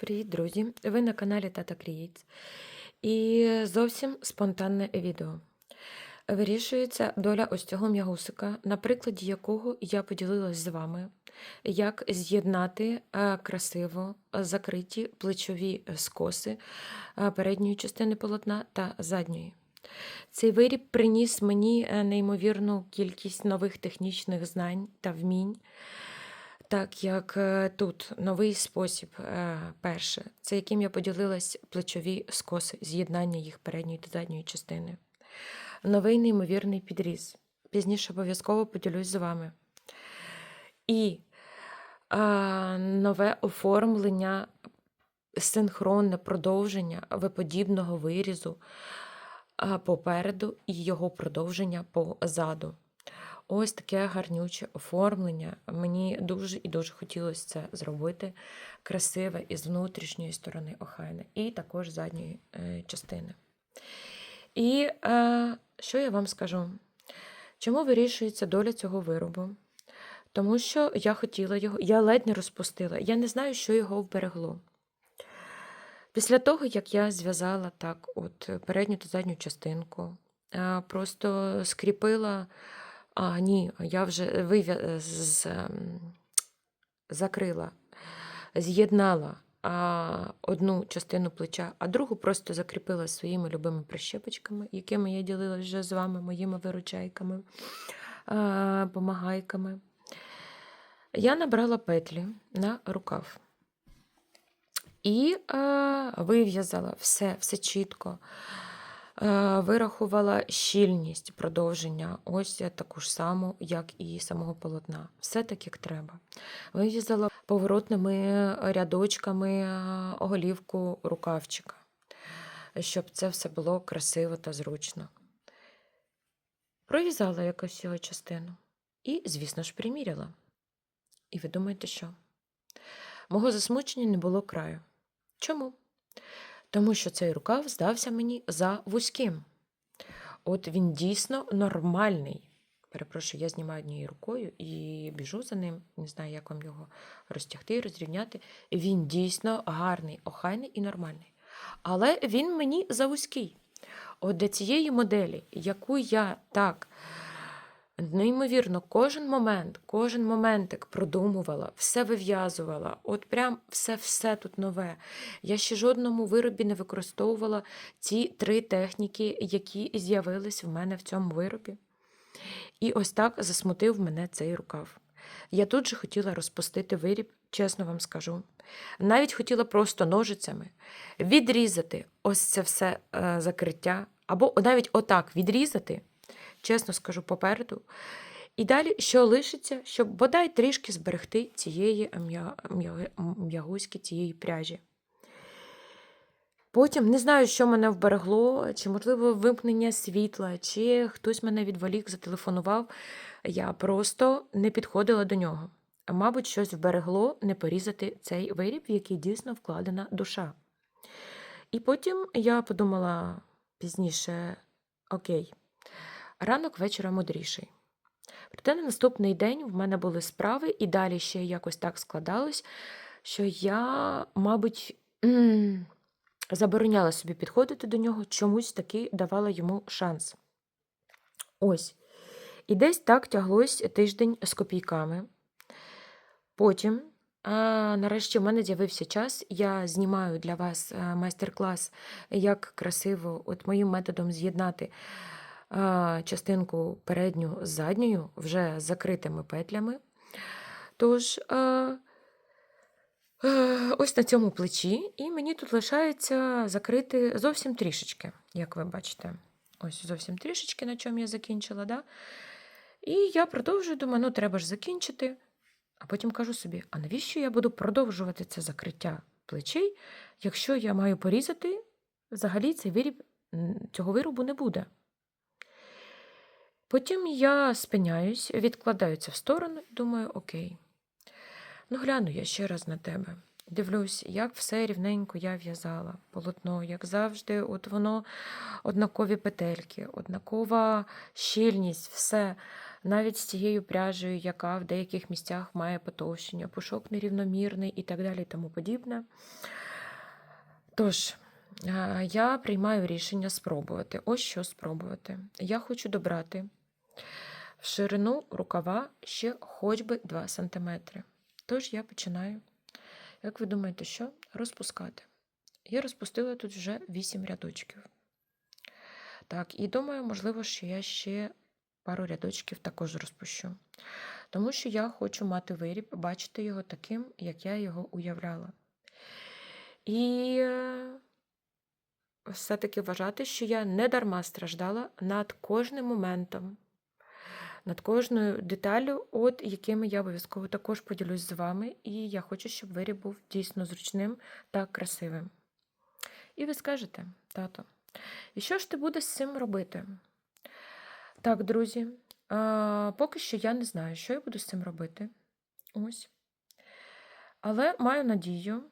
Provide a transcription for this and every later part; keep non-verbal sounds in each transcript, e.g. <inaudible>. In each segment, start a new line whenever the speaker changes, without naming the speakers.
Привіт, друзі! Ви на каналі Тата Creates. І зовсім спонтанне відео. Вирішується доля ось цього м'ягусика, на прикладі якого я поділилась з вами, як з'єднати е, красиво закриті плечові скоси е, передньої частини полотна та задньої. Цей виріб приніс мені е, неймовірну кількість нових технічних знань та вмінь. Так як е, тут новий спосіб, е, перше, це яким я поділилась плечові скоси, з'єднання їх передньої та задньої частини. Новий неймовірний підріз. Пізніше обов'язково поділюсь з вами. І а, нове оформлення, синхронне продовження виподібного вирізу а, попереду і його продовження позаду. Ось таке гарнюче оформлення. Мені дуже і дуже хотілося це зробити красиве із внутрішньої сторони охайне, і також задньої е, частини. І е, що я вам скажу? Чому вирішується доля цього виробу? Тому що я хотіла його, я ледь не розпустила, я не знаю, що його вберегло. Після того, як я зв'язала так, от передню та задню частинку, е, просто скріпила. А, ні, я вже вив'я... з... ем, закрила, з'єднала одну частину плеча, а другу просто закріпила своїми любими прищепочками, якими я ділилася вже з вами, моїми виручайками, помагайками. Я набрала петлі на рукав і а, вив'язала все, все чітко. Е, Вирахувала щільність продовження, ось таку ж саму, як і самого полотна. Все так, як треба. Вив'язала поворотними рядочками е, оголівку рукавчика, щоб це все було красиво та зручно. Пров'язала якось його частину і, звісно ж, приміряла. І ви думаєте, що? Мого засмучення не було краю. Чому? Тому що цей рукав здався мені за вузьким. От він дійсно нормальний. Перепрошую, я знімаю однією рукою і біжу за ним, не знаю, як вам його розтягти розрівняти. Він дійсно гарний, охайний і нормальний. Але він мені за вузький. От для цієї моделі, яку я так неймовірно, кожен момент, кожен моментик продумувала, все вив'язувала, от прям все-все тут нове. Я ще жодному виробі не використовувала ці три техніки, які з'явились в мене в цьому виробі. І ось так засмутив мене цей рукав. Я тут же хотіла розпустити виріб, чесно вам скажу. Навіть хотіла просто ножицями відрізати ось це все е, закриття, або навіть отак відрізати чесно скажу, попереду. І далі, що лишиться, щоб бодай трішки зберегти цієї м'ягуськи, цієї пряжі. Потім не знаю, що мене вберегло, чи, можливо, вимкнення світла, чи хтось мене відволік, зателефонував. Я просто не підходила до нього. Мабуть, щось вберегло не порізати цей виріб, в який дійсно вкладена душа. І потім я подумала пізніше: окей, Ранок вечора мудріший. Проте на наступний день в мене були справи, і далі ще якось так складалось, що я, мабуть, забороняла собі підходити до нього, чомусь таки давала йому шанс. Ось. І десь так тяглось тиждень з копійками. Потім, а, нарешті, в мене з'явився час. Я знімаю для вас е, майстер-клас, як красиво, от моїм методом з'єднати частинку передню з задньою вже з закритими петлями. Тож, ось на цьому плечі, і мені тут лишається закрити зовсім трішечки, як ви бачите. Ось зовсім трішечки, на чому я закінчила. Да? І я продовжую, думаю, ну треба ж закінчити. А потім кажу собі: а навіщо я буду продовжувати це закриття плечей, якщо я маю порізати, взагалі цей виріб, цього виробу не буде. Потім я спиняюсь, відкладаю в сторону і думаю, окей. Ну, гляну я ще раз на тебе. Дивлюсь, як все рівненько я в'язала, полотно, як завжди, от воно однакові петельки, однакова щільність, все, навіть з цією пряжею, яка в деяких місцях має потовщення, пушок нерівномірний і так далі, і тому подібне. Тож, е, я приймаю рішення спробувати. Ось що спробувати. Я хочу добрати в ширину рукава ще хоч би 2 см. Тож я починаю, як ви думаєте, що? Розпускати. Я розпустила тут вже 8 рядочків. Так, і думаю, можливо, що я ще пару рядочків також розпущу. Тому що я хочу мати виріб, бачити його таким, як я його уявляла. І е, все-таки вважати, що я не дарма страждала над кожним моментом, над кожною деталю, от якими я обов'язково також поділюсь з вами. І я хочу, щоб виріб був дійсно зручним та красивим. І ви скажете, тато, і що ж ти будеш з цим робити? Так, друзі, а, поки що я не знаю, що я буду з цим робити. Ось. Але маю надію,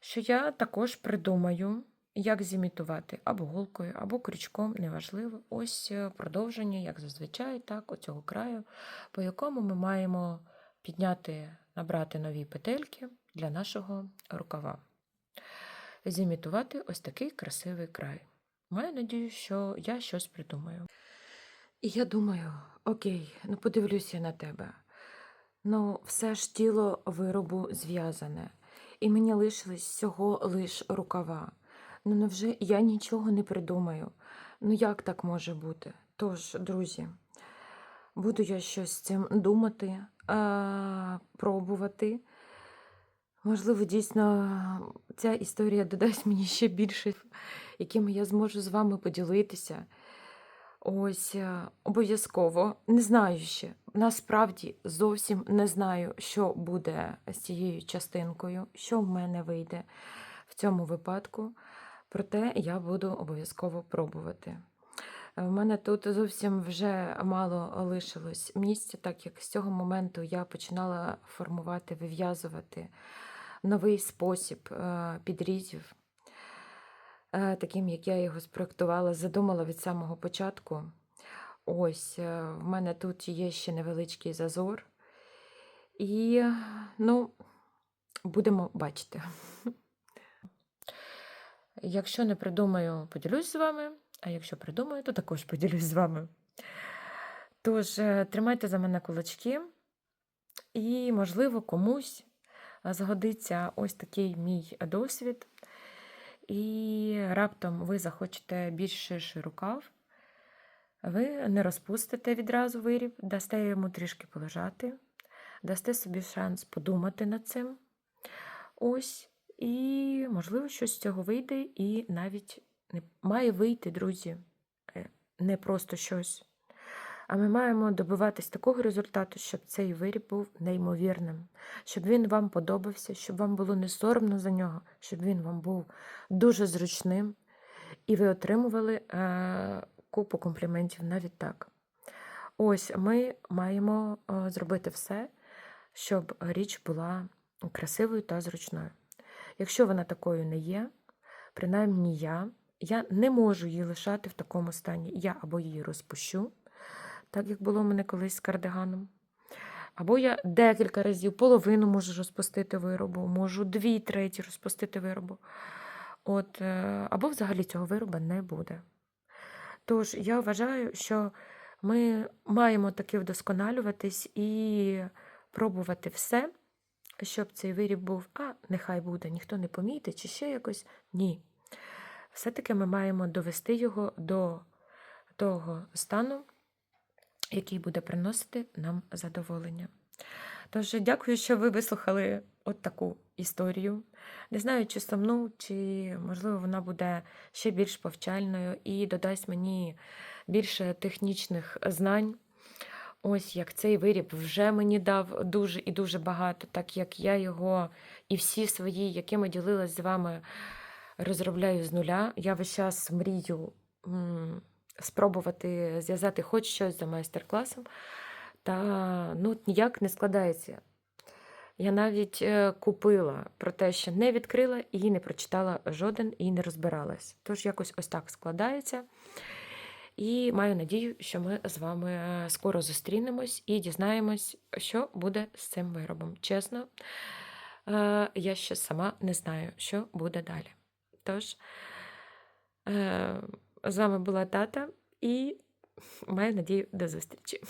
що я також придумаю, як зімітувати або голкою, або крючком, неважливо. Ось е, продовження, як зазвичай, так, оцього краю, по якому ми маємо підняти, набрати нові петельки для нашого рукава. Зімітувати ось такий красивий край. Маю надію, що я щось придумаю. І я думаю, окей, ну подивлюся на тебе. Ну, все ж тіло виробу зв'язане, і мені лишились всього лиш рукава. Ну невже я нічого не придумаю? Ну як так може бути? Тож, друзі, буду я щось з цим думати, а, пробувати. Можливо, дійсно ця історія додасть мені ще більше, якими я зможу з вами поділитися. Ось е, обов'язково не знаю ще. Насправді зовсім не знаю, що буде з цією частинкою, що в мене вийде в цьому випадку. Проте я буду обов'язково пробувати. В мене тут зовсім вже мало лишилось місця, так як з цього моменту я починала формувати, вив'язувати новий спосіб е, підрізів е, таким, як я його спроектувала, задумала від самого початку. Ось, е, в мене тут є ще невеличкий зазор. І, ну, будемо бачити. <laughs> Якщо не придумаю, поділюсь з вами, а якщо придумаю, то також поділюсь з вами. Тож, е, тримайте за мене кулачки, і, можливо, комусь згодиться ось такий мій досвід. І раптом ви захочете більш ширший рукав, ви не розпустите відразу виріб, дасте йому трішки полежати, дасте собі шанс подумати над цим. Ось, і, можливо, щось з цього вийде, і навіть не має вийти, друзі, е, не просто щось. А ми маємо добиватись такого результату, щоб цей виріб був неймовірним, щоб він вам подобався, щоб вам було не соромно за нього, щоб він вам був дуже зручним, і ви отримували е, купу компліментів навіть так. Ось ми маємо е, зробити все, щоб річ була красивою та зручною. Якщо вона такою не є, принаймні я, я не можу її лишати в такому стані. Я або її розпущу так як було в мене колись з кардиганом. Або я декілька разів половину можу розпустити виробу, можу дві треті розпустити виробу. От, е, Або взагалі цього вироба не буде. Тож, я вважаю, що ми маємо таки вдосконалюватись і пробувати все, щоб цей виріб був, а нехай буде, ніхто не помітить, чи ще якось. Ні. Все-таки ми маємо довести його до того стану який буде приносити нам задоволення. Тож, дякую, що ви вислухали от таку історію. Не знаю, чи сумну, чи, можливо, вона буде ще більш повчальною і додасть мені більше технічних знань. Ось як цей виріб вже мені дав дуже і дуже багато, так як я його і всі свої, якими ділилась з вами, розробляю з нуля. Я весь час мрію спробувати зв'язати хоч щось за майстер-класом, та ну, ніяк не складається. Я навіть е, купила про те, що не відкрила і не прочитала жоден і не розбиралась. Тож якось ось так складається. І маю надію, що ми з вами е, скоро зустрінемось і дізнаємось, що буде з цим виробом. Чесно, е, я ще сама не знаю, що буде далі. Тож, е, з вами була тата і маю надію до зустрічі.